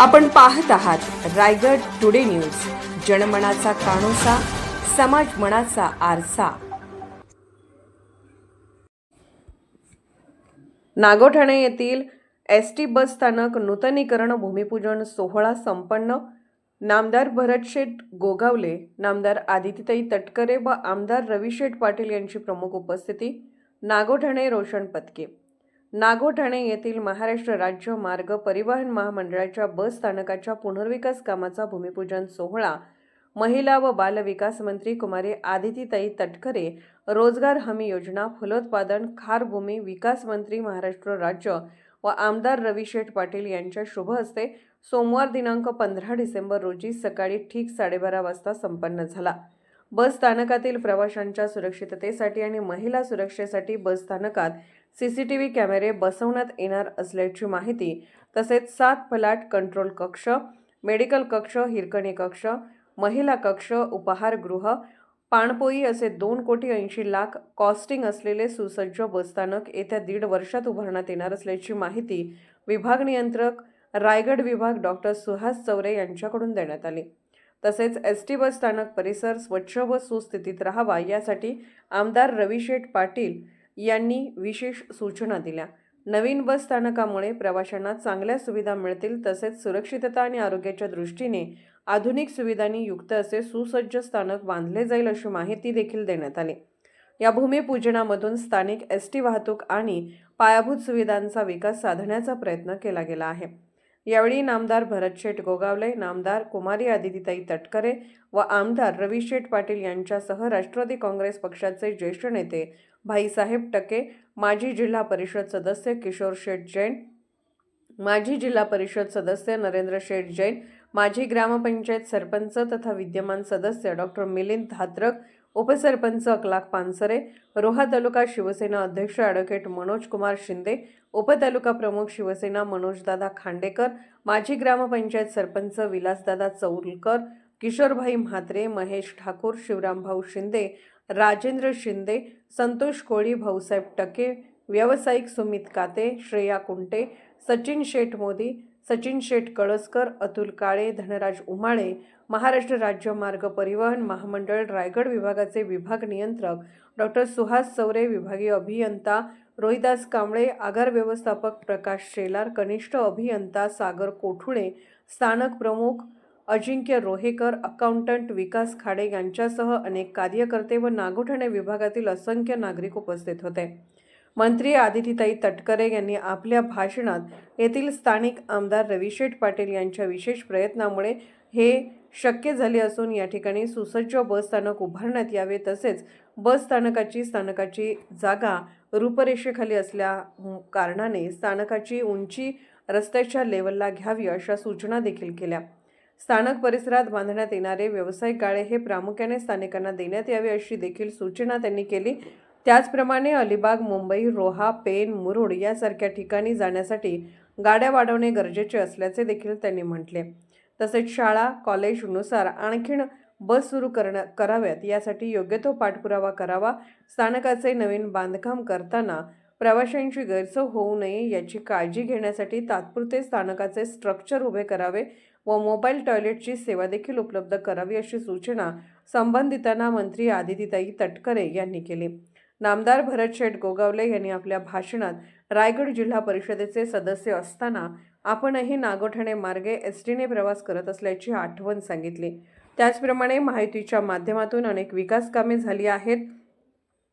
आपण पाहत आहात रायगड टुडे न्यूज. जनमनाचा कानोसा समाज मनाचा आरसा. नागोठाणे येथील एस टी बस स्थानक नूतनीकरण भूमिपूजन सोहळा संपन्न. नामदार भरतशेठ गोगावले नामदार आदितीताई तटकरे व आमदार रविशेठ पाटील यांची प्रमुख उपस्थिती. नागोठाणे रोशन पत्के नागोठाणे येथील महाराष्ट्र राज्य मार्ग परिवहन महामंडळाच्या बस स्थानकाच्या पुनर्विकास कामाचा भूमिपूजन सोहळा. महिला व बालविकास मंत्री कुमारी आदितीताई तटकरे रोजगार हमी योजना फलोत्पादन खारभूमी विकास मंत्री महाराष्ट्र राज्य व आमदार रविशेठ पाटील यांच्या शुभ हस्ते सोमवार दिनांक पंधरा डिसेंबर रोजी सकाळी ठीक साडेबारा वाजता संपन्न झाला. बस स्थानकातील प्रवाशांच्या सुरक्षिततेसाठी आणि महिला सुरक्षेसाठी बस स्थानकात सीसीटीव्ही कॅमेरे बसवण्यात येणार असल्याची माहिती तसेच सात फलाट कंट्रोल कक्ष मेडिकल कक्ष हिरकणी कक्ष महिला कक्ष उपहारगृह पाणपोई असे दोन कोटी ऐंशी लाख कॉस्टिंग असलेले सुसज्ज बसस्थानक येत्या दीड वर्षात उभारण्यात येणार असल्याची माहिती विभाग नियंत्रक रायगड विभाग डॉक्टर सुहास चौरे यांच्याकडून देण्यात आली. तसेच एस टी बस स्थानक परिसर स्वच्छ व सुस्थितीत राहावा यासाठी आमदार रविशेठ पाटील यांनी विशेष सूचना दिल्या. नवीन बस स्थानकामुळे प्रवाशांना चांगल्या सुविधा मिळतील तसेच सुरक्षितता आणि आरोग्याच्या दृष्टीने आधुनिक सुविधांनी युक्त असे सुसज्ज स्थानक बांधले जाईल अशी माहिती देखील देण्यात आली. या भूमिपूजनामधून स्थानिक एस टी वाहतूक आणि पायाभूत सुविधांचा विकास साधण्याचा प्रयत्न केला गेला आहे. यावेळी नामदार भरत शेठ गोगावले नामदार कुमारी आदितीताई तटकरे व आमदार रवी शेठ पाटील यांच्यासह राष्ट्रवादी काँग्रेस पक्षाचे ज्येष्ठ नेते भाईसाहेब टके माजी जिल्हा परिषद सदस्य किशोर शेठ जैन माजी जिल्हा परिषद सदस्य नरेंद्र शेठ जैन माजी ग्रामपंचायत सरपंच तथा विद्यमान सदस्य डॉक्टर मिलिंद धात्रक उपसरपंच अकलाक पानसरे रोहा तालुका शिवसेना अध्यक्ष ॲडव्होकेट मनोज कुमार शिंदे उपतालुका प्रमुख शिवसेना मनोजदादा खांडेकर माजी ग्रामपंचायत सरपंच विलासदादा चौलकर किशोरभाई म्हात्रे महेश ठाकूर शिवरामभाऊ शिंदे राजेंद्र शिंदे संतोष कोळी भाऊसाहेब टके व्यावसायिक सुमित काते श्रेया कुंटे सचिन शेठ मोदी सचिन शेठ कळसकर अतुल काळे धनराज उमाळे महाराष्ट्र राज्य मार्ग परिवहन महामंडळ रायगड विभागाचे विभाग नियंत्रक डॉक्टर सुहास चौरे विभागीय अभियंता रोहिदास कांबळे आगार व्यवस्थापक प्रकाश शेलार कनिष्ठ अभियंता सागर कोठुळे स्थानक प्रमुख अजिंक्य रोहेकर अकाउंटंट विकास खाडे यांच्यासह अनेक कार्यकर्ते व नागोठणे विभागातील असंख्य नागरिक उपस्थित होते. मंत्री आदितीताई तटकरे यांनी आपल्या भाषणात येथील स्थानिक आमदार रविशेठ पाटील यांच्या विशेष प्रयत्नामुळे हे शक्य झाले असून या ठिकाणी सुसज्ज बस स्थानक उभारण्यात यावे तसेच बस स्थानकाची स्थानकाची जागा रूपरेषेखाली असल्या कारणाने स्थानकाची उंची रस्त्याच्या लेवलला घ्यावी अशा सूचना देखील केल्या. स्थानक परिसरात बांधण्यात येणारे व्यावसायिक गाळे हे प्रामुख्याने स्थानिकांना देण्यात यावे अशी देखील सूचना त्यांनी केली. त्याचप्रमाणे अलिबाग मुंबई रोहा पेन मुरुड यासारख्या ठिकाणी जाण्यासाठी गाड्या वाढवणे गरजेचे असल्याचे देखील त्यांनी म्हटले. तसेच शाळा कॉलेजनुसार आणखीन बस सुरू करण कराव्यात. यासाठी योग्य तो पाठपुरावा करावा. स्थानकाचे नवीन बांधकाम करताना प्रवाशांची गैरसोय होऊ नये याची काळजी घेण्यासाठी तात्पुरते स्थानकाचे स्ट्रक्चर उभे करावे व मोबाईल टॉयलेटची सेवा देखील उपलब्ध करावी अशी सूचना संबंधितांना मंत्री आदितीताई तटकरे यांनी केली. नामदार भरत शेठ गोगावले यांनी आपल्या भाषणात रायगड जिल्हा परिषदेचे सदस्य असताना आपणही नागोठणे मार्गे एस टीने प्रवास करत असल्याची आठवण सांगितली. त्याचप्रमाणे माहितीच्या माध्यमातून अनेक विकास कामे झाली आहेत.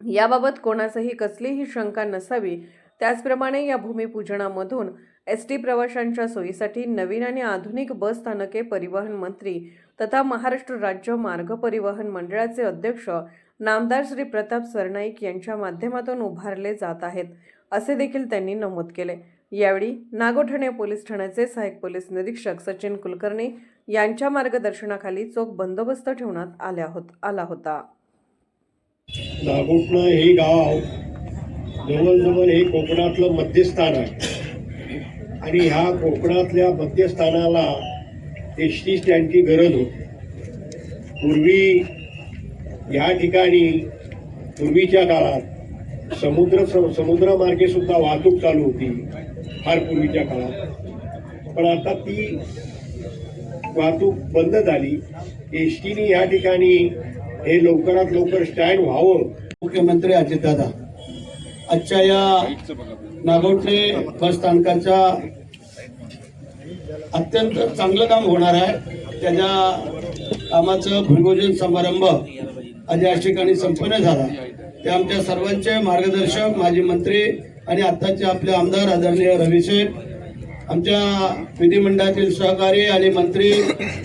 याबाबत कोणासही कसलीही शंका नसावी. त्याचप्रमाणे या भूमिपूजनामधून एस टी प्रवाशांच्या सोयीसाठी नवीन आणि आधुनिक बस स्थानके परिवहन मंत्री तथा महाराष्ट्र राज्य मार्ग परिवहन मंडळाचे अध्यक्ष नामदार श्री प्रताप सरनाईक यांच्या माध्यमातून उभारले जात आहेत असे देखील त्यांनी नमूद केले. यावेळी नागोठणे पोलीस ठाण्याचे सहाय्यक पोलीस निरीक्षक सचिन कुलकर्णी यांच्या मार्गदर्शनाखाली चोख बंदोबस्त ठेवण्यात आल्या होत आला होता. नागोठणं हे गाव जवळजवळ हे कोकणातलं मध्यस्थान आहे. आणि ह्या कोकणातल्या मध्यस्थानाला एस टी स्टँडची गरज होती. पूर्वी या ठिकाणी पूर्वीच्या काळात समुद्र समुद्रमार्गे सुद्धा वाहतूक चालू होती. फार पूर्वीच्या काळात. पण आता ती वाहतूक बंद झाली. एस टीने या ठिकाणी हे लवकरात लवकर स्टँड व्हावं. मुख्यमंत्री अजितदादा आजच्या या नागोठणे बस स्थानकाच्या अत्यंत चांगलं काम होणार आहे. त्याच्या कामाचं भूमिपूजन समारंभ आज या ठिकाणी संपन्न झाला. ते आमच्या सर्वांचे मार्गदर्शक माजी मंत्री आणि आत्ताचे आपले आमदार आदरणीय रवी आमच्या विधिमंडळातील सहकारी आणि मंत्री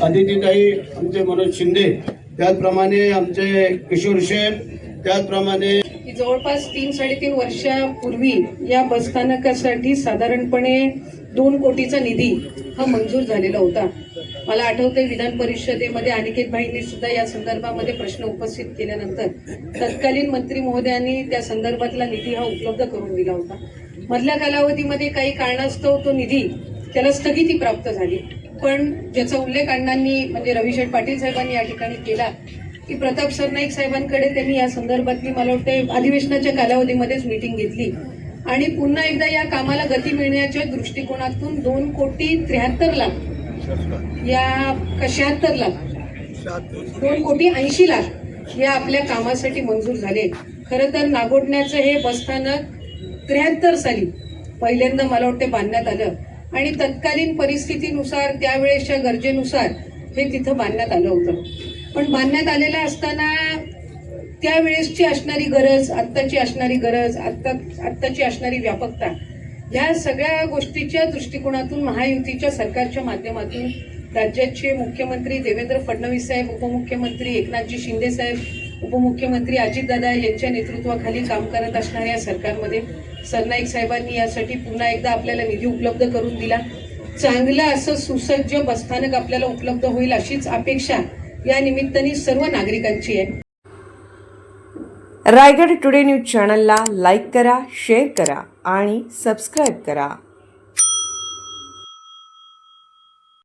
अदितीताई आमचे मनोज शिंदे त्याचप्रमाणे आमचे किशोर शेठ त्याचप्रमाणे जवळपास तीन साडेतीन वर्षापूर्वी या बसस्थानकासाठी साधारणपणे दोन कोटीचा निधी हा मंजूर झालेला होता. मला आठवते विधान परिषदेमध्ये अनिकेत भाईंनी सुद्धा या संदर्भामध्ये प्रश्न उपस्थित केल्यानंतर तत्कालीन मंत्री महोदयांनी त्या संदर्भातला निधी हा उपलब्ध करून दिला होता. मधल्या कालावधीमध्ये काही कारणास्तव तो निधी त्याला स्थगिती प्राप्त झाली. पण ज्याचा उल्लेख अण्णांनी म्हणजे रविशेठ पाटील साहेबांनी या ठिकाणी केला की प्रताप सरनाईक साहेबांकडे त्यांनी या संदर्भातली मला वाटते अधिवेशनाच्या कालावधीमध्येच मीटिंग घेतली. आणि पुन्हा एकदा या कामाला गती मिळण्याच्या दृष्टिकोनातून दोन कोटी त्र्याहत्तर लाख या का शहात्तर लाख. दोन कोटी ऐंशी लाख या आपल्या कामासाठी मंजूर झाले. खरं तर नागोडण्याचं हे बसस्थानक त्र्याहत्तर साली पहिल्यांदा मला वाटते बांधण्यात आलं. आणि तत्कालीन परिस्थितीनुसार त्यावेळेसच्या गरजेनुसार हे तिथं बांधण्यात आलं होतं. पण बांधण्यात आलेलं असताना त्यावेळेसची असणारी गरज आत्ताची असणारी गरज आत्ता आत्ताची असणारी व्यापकता या सगळ्या गोष्टीच्या दृष्टिकोनातून महायुतीच्या सरकारच्या माध्यमातून राज्याचे मुख्यमंत्री देवेंद्र फडणवीस साहेब उपमुख्यमंत्री एकनाथजी शिंदे साहेब उपमुख्यमंत्री अजितदादा यांच्या नेतृत्वाखाली काम करत असणाऱ्या सरकारमध्ये सरनाईक साहेबांनी यासाठी पुन्हा एकदा आपल्याला निधी उपलब्ध करून दिला. चांगलं असं सुसज्ज बसस्थानक आपल्याला उपलब्ध होईल अशीच अपेक्षा या निमित्ताने सर्व नागरिकांची आहे. रायगड टुडे न्यूज चॅनलला लाईक करा शेअर करा. आणि सबस्क्राईब करा.